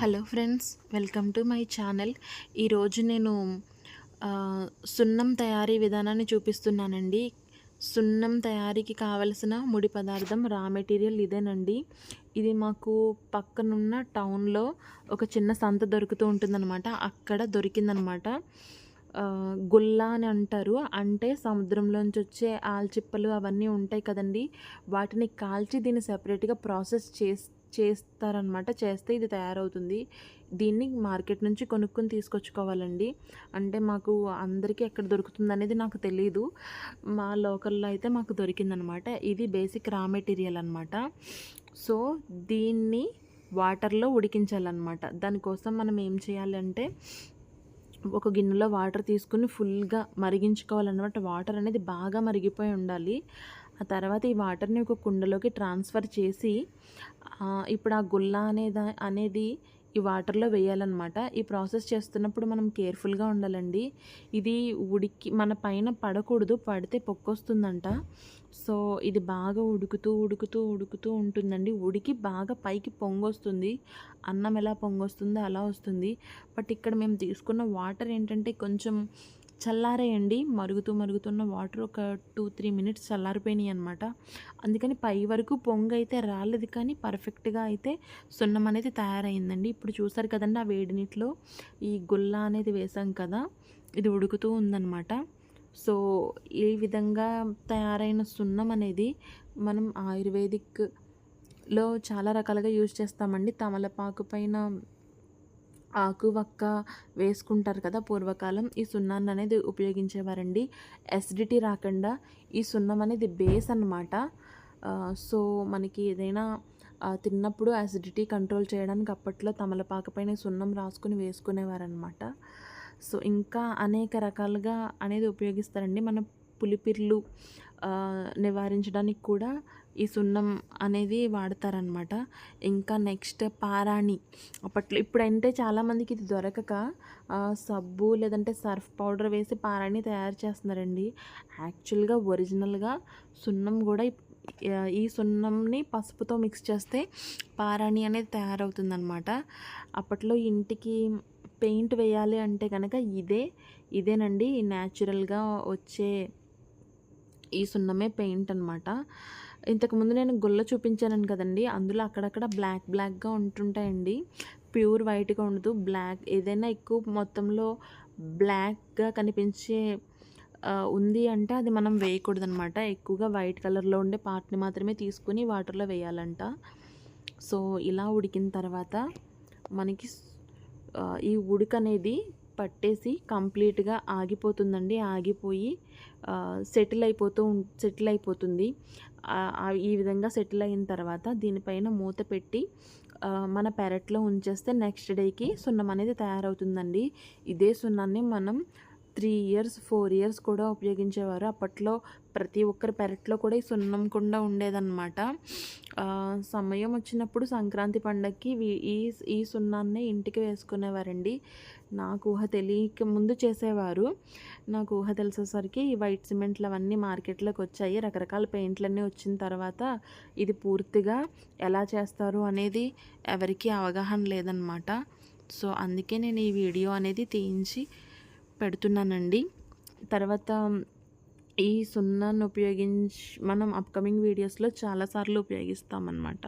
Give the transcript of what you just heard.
Hello friends welcome to my channel. ఈరోజు నేను సున్నం తయారీ విధానాన్ని చూపిస్తున్నానండి. సున్నం తయారీకి కావలసిన ముడి పదార్థం రా మెటీరియల్ ఇదేనండి. ఇది మాకు పక్కనున్న టౌన్లో ఒక చిన్న సంత దొరుకుతూ ఉంటుందన్నమాట. అక్కడ దొరికిందనమాట ఆ, గుల్లా అని అంటారు. అంటే సముద్రంలోంచి వచ్చే ఆల్చిప్పలు అవన్నీ ఉంటాయి కదండి. వాటిని కాల్చి దీన్ని సెపరేట్గా ప్రాసెస్ చేసి చేస్తారనమాట చేస్తే ఇది తయారవుతుంది. దీన్ని మార్కెట్ నుంచి కొనుక్కొని తీసుకొచ్చుకోవాలండి. అంటే మాకు అందరికీ ఎక్కడ దొరుకుతుంది అనేది నాకు తెలియదు మా లోకల్లో అయితే మాకు దొరికిందనమాట. ఇది బేసిక్ రా మెటీరియల్ అనమాట. సో దీన్ని వాటర్లో ఉడికించాలన్నమాట. దానికోసం మనం ఏం చేయాలంటే ఒక గిన్నెలో వాటర్ తీసుకుని ఫుల్గా మరిగించుకోవాలన్నమాట. వాటర్ అనేది బాగా మరిగిపోయి ఉండాలి. ఆ తర్వాత ఈ వాటర్ని ఒక కుండలోకి ట్రాన్స్ఫర్ చేసి ఇప్పుడు ఆ గుల్ల అనేది అనేది ఈ వాటర్లో వేయాలన్నమాట. ఈ ప్రాసెస్ చేస్తున్నప్పుడు మనం కేర్ఫుల్గా ఉండాలండి. ఇది ఉడికి మన పైన పడకూడదు పడితే పొక్కొస్తుందంట. సో ఇది బాగా ఉడుకుతూ ఉడుకుతూ ఉడుకుతూ ఉంటుందండి. ఉడికి బాగా పైకి పొంగొస్తుంది. అన్నం ఎలా పొంగొస్తుందో అలా వస్తుంది. బట్ ఇక్కడ మేము తీసుకున్న వాటర్ ఏంటంటే కొంచెం చల్లారేయండి. మరుగుతూ మరుగుతున్న వాటర్ ఒక టూ త్రీ మినిట్స్ చల్లారిపోయినాయి అనమాట అందుకని పై వరకు పొంగు అయితే రాలేదు కానీ పర్ఫెక్ట్గా అయితే సున్నం అనేది తయారైందండి. ఇప్పుడు చూసారు కదండి ఆ వేడి నీటిలో ఈ గుల్ల అనేది వేసాం కదా ఇది ఉడుకుతూ ఉందన్నమాట. సో ఈ విధంగా తయారైన సున్నం అనేది మనం ఆయుర్వేదిక్లో చాలా రకాలుగా యూజ్ చేస్తామండి. తమలపాకు పైన ఆకువక్క వేసుకుంటారు కదా పూర్వకాలం ఈ సున్నాన్ని అనేది ఉపయోగించేవారండి. ఎసిడిటీ రాకుండా ఈ సున్నం అనేది బేస్ అన్నమాట. సో మనకి ఏదైనా తిన్నప్పుడు అసిడిటీ కంట్రోల్ చేయడానికి అప్పట్లో తమలపాకు పైన సున్నం రాసుకుని వేసుకునేవారనమాట సో ఇంకా అనేక రకాలుగా అనేది ఉపయోగిస్తారండి. మన పులిపిర్లు నివారించడానికి కూడా ఈ సున్నం అనేది వాడతారనమాట ఇంకా నెక్స్ట్ పారాణి. అప్పట్లో ఇప్పుడంటే చాలామందికి ఇది దొరకక సబ్బు లేదంటే సర్ఫ్ పౌడర్ వేసి పారాణి తయారు చేస్తున్నారండి. యాక్చువల్గా ఒరిజినల్గా సున్నం కూడా ఈ సున్నంని పసుపుతో మిక్స్ చేస్తే పారాణి అనేది తయారవుతుందనమాట అప్పట్లో ఇంటికి పెయింట్ వేయాలి అంటే కనుక ఇదే ఇదేనండి. న్యాచురల్గా వచ్చే ఈ సున్నమే పెయింట్ అనమాట ఇంతకుముందు నేను గుల్ల చూపించాను కదండి అందులో అక్కడక్కడ బ్లాక్ బ్లాక్గా ఉంటుంటాయండి. ప్యూర్ వైట్గా ఉండదు బ్లాక్ ఏదైనా ఎక్కువ మొత్తంలో బ్లాక్గా కనిపించే ఉంది అంటే అది మనం వేయకూడదనమాట ఎక్కువగా వైట్ కలర్లో ఉండే పార్ట్ని మాత్రమే తీసుకుని వాటర్లో వేయాలంట. సో ఇలా ఉడికిన తర్వాత మనకి ఈ ఉడికనేది అనేది పట్టేసి కంప్లీట్గా ఆగిపోతుందండి. ఆగిపోయి సెటిల్ అయిపోతూ సెటిల్ అయిపోతుంది. ఈ విధంగా సెటిల్ అయిన తర్వాత దీనిపైన మూత పెట్టి మన పెరట్లో ఉంచేస్తే నెక్స్ట్ డేకి సున్నం అనేది తయారవుతుందండి. ఇదే సున్నాన్ని మనం త్రీ ఇయర్స్ ఫోర్ ఇయర్స్ కూడా ఉపయోగించేవారు. అప్పట్లో ప్రతి ఒక్కరి పెరట్లో కూడా ఈ సున్నం కుండ ఉండేదన్నమాట. సమయం వచ్చినప్పుడు సంక్రాంతి పండగకి ఈ ఈ సున్నాన్ని ఇంటికి వేసుకునేవారండి. నాకు ఊహ తెలియక ముందు చేసేవారు. నాకు ఊహ తెలిసేసరికి ఈ వైట్ సిమెంట్లు అవన్నీ మార్కెట్లోకి వచ్చాయి. రకరకాల పెయింట్లన్నీ వచ్చిన తర్వాత ఇది పూర్తిగా ఎలా చేస్తారు అనేది ఎవరికీ అవగాహన లేదన్నమాట. సో అందుకే నేను ఈ వీడియో అనేది తీయించి పెడుతున్నానండి. తర్వాత ఈ సున్నాను ఉపయోగించి మనం అప్కమింగ్ వీడియోస్లో చాలాసార్లు ఉపయోగిస్తామన్నమాట.